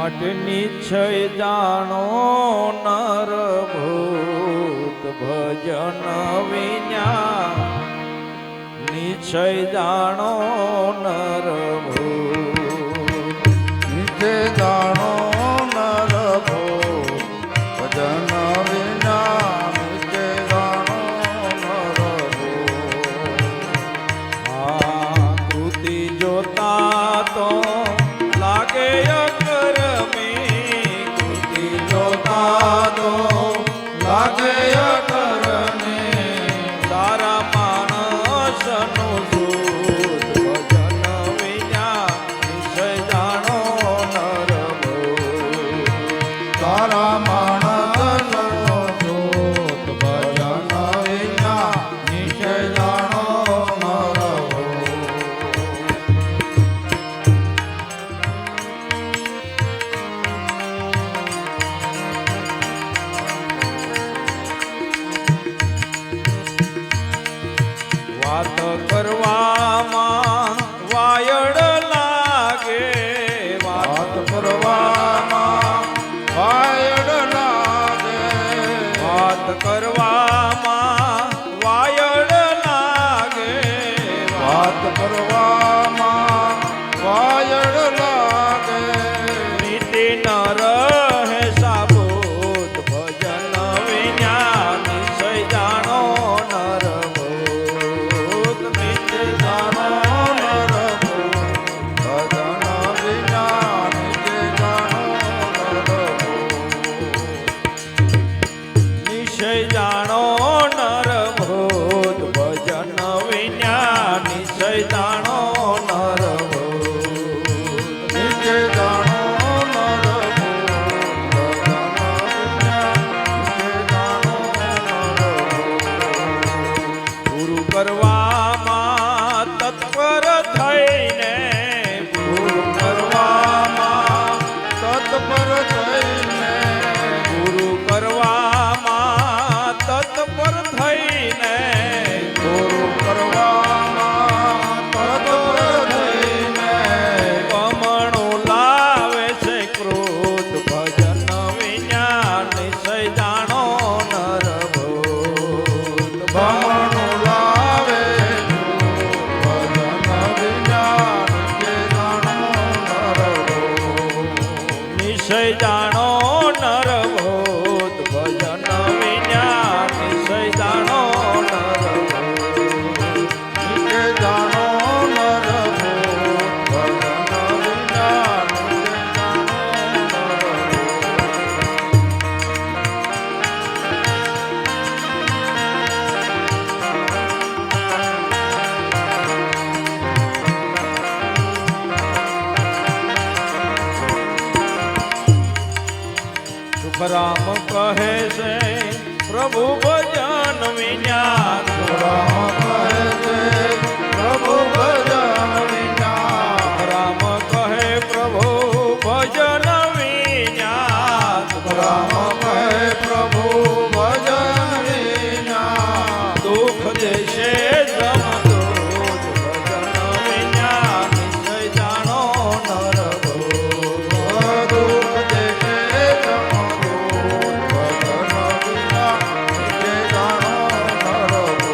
મઠની છય જાણો નર ભૂત ભજન વિના. નિશ્ચય જાણો નર ભૂત mama. વાત કરવામાં વાયડ લાગે. નીતિ નર শয়তান જાણો ન રામ કહે છે પ્રભુ ભજન વિજ્ઞાન. રામ કહે